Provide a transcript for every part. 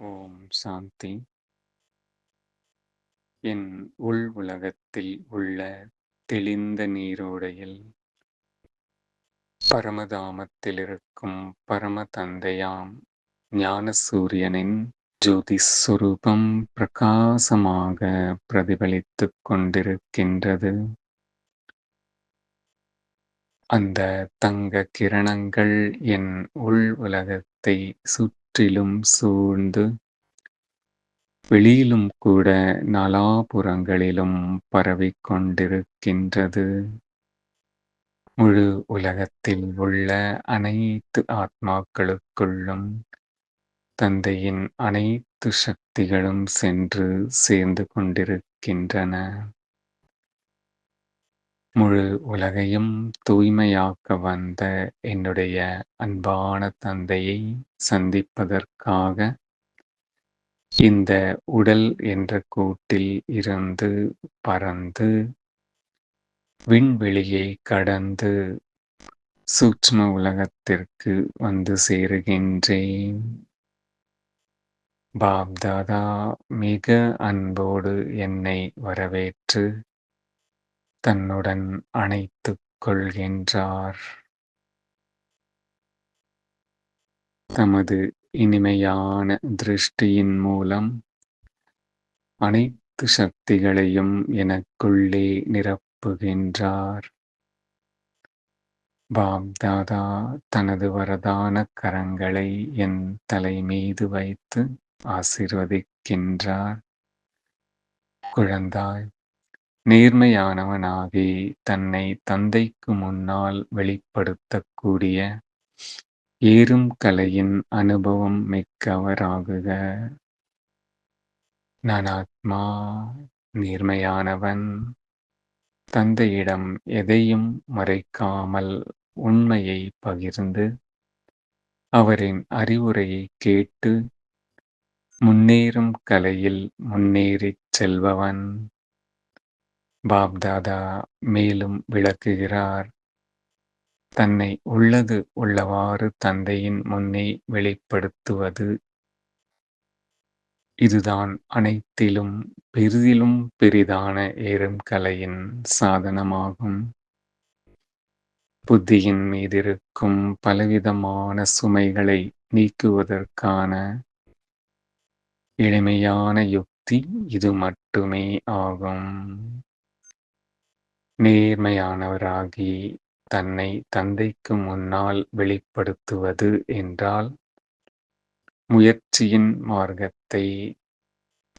ஓம் சாந்தி. என் உள் உலகத்தில் உள்ள தெளிந்த நீரோடையில் பரமதாமத்தில் இருக்கும் பரம தந்தையாம் ஞான சூரியனின் ஜோதி சுரூபம் பிரகாசமாக பிரதிபலித்துக் கொண்டிருக்கின்றது. அந்த தங்க கிரணங்கள் என் உள் உலகத்தை சுற்றிலும் சூழ்ந்து வெளியிலும் கூட நாலாபுறங்களிலும் பரவிக் கொண்டிருக்கின்றது முழு உலகத்தில் உள்ள அனைத்து ஆத்மாக்களுக்குள்ளும் தந்தையின் அனைத்து சக்திகளும் சென்று சேர்ந்து கொண்டிருக்கின்றன. முழு உலகையும் தூய்மையாக்க வந்த என்னுடைய அன்பான தந்தையை சந்திப்பதற்காக இந்த உடல் என்ற கூட்டில் இருந்து பறந்து விண்வெளியை கடந்து சூட்ச்ம உலகத்திற்கு வந்து சேருகின்றேன். பாப்தாதா மிக அன்போடு என்னை வரவேற்று தன்னுடன் அணைத்துக் கொள்கின்றார். தமது இனிமையான திருஷ்டியின் மூலம் அனைத்து சக்திகளையும் எனக்குள்ளே நிரப்புகின்றார். பாப்தாதா தனது வரதான கரங்களை என் தலை மீது வைத்து ஆசிர்வதிக்கின்றார். குழந்தாய் நேர்மையானவனாகி தன்னை தந்தைக்கு முன்னால் வெளிப்படுத்தக்கூடிய ஏறும் கலையின் அனுபவம் மிக்கவராகுக. நான் ஆத்மா நேர்மையானவன். தந்தையிடம் எதையும் மறைக்காமல் உண்மையை பகிர்ந்து அவரின் அறிவுரையை கேட்டு முன்னேறும் கலையில் முன்னேறிச் செல்பவன். பாப்தாதா மேலும் விளக்குகிறார். தன்னை உள்ளது உள்ளவாறு தந்தையின் முன்னே வெளிப்படுத்துவது. இதுதான் அனைத்திலும் பெரிதிலும் பெரிதான ஏறும் கலையின் சாதனமாகும். புத்தியின் மீதிருக்கும் பலவிதமான சுமைகளை நீக்குவதற்கான எளிமையான யுக்தி இது மட்டுமே ஆகும். நேர்மையானவராகி தன்னை தந்தைக்கு முன்னால் வெளிப்படுத்துவது என்றால் முயற்சியின் மார்க்கத்தை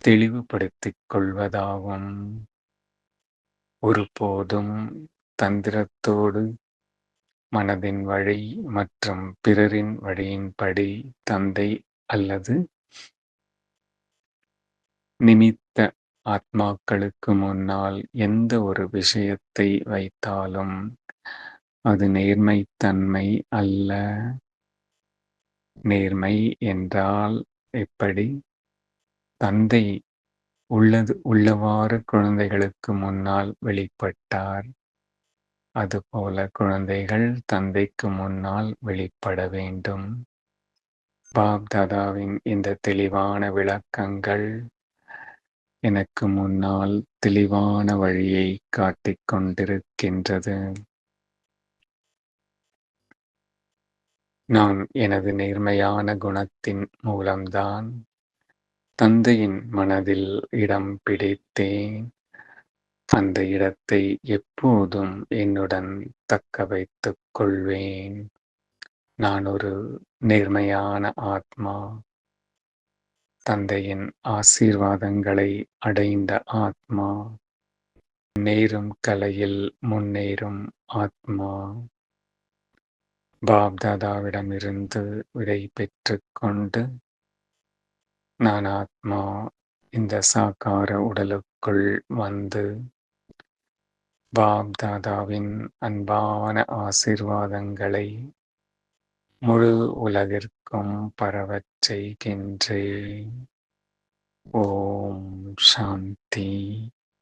தெளிவுபடுத்திக் கொள்வதாகும். ஒருபோதும் தந்திரத்தோடு மனதின் வழி மற்றும் பிறரின் வழியின்படி தந்தை அல்லது நிமித்த ஆத்மாக்களுக்கு முன்னால் எந்த ஒரு விஷயத்தை வைத்தாலும் அது நேர்மைத்தன்மை அல்ல. நேர்மை என்றால் எப்படி? தந்தை உள்ளது உள்ளவாறு குழந்தைகளுக்கு முன்னால் வெளிப்பட்டார். அதுபோல குழந்தைகள் தந்தைக்கு முன்னால் வெளிப்பட வேண்டும். பாப் தாதாவின் இந்த தெளிவான விளக்கங்கள் எனக்கு முன்னால் தெளிவான வழியை காட்டிக் கொண்டிருக்கின்றது. நான் எனது நேர்மையான குணத்தின் மூலம்தான் தந்தையின் மனதில் இடம் பிடித்தேன். அந்த இடத்தை எப்போதும் என்னுடன் தக்க வைத்துக் கொள்வேன். நான் ஒரு நேர்மையான ஆத்மா. தந்தையின் ஆசீர்வாதங்களை அடைந்த ஆத்மா நேரும் கலையில் முன்னேறும் ஆத்மா. பாப்தாதாவிடமிருந்து விடை பெற்று கொண்டு நான் ஆத்மா இந்த சாக்கார உடலுக்குள் வந்து பாப்தாதாவின் அன்பான ஆசீர்வாதங்களை முழு உலகிற்கும் பரவச் செய்கின்றேன் ஓம் சாந்தி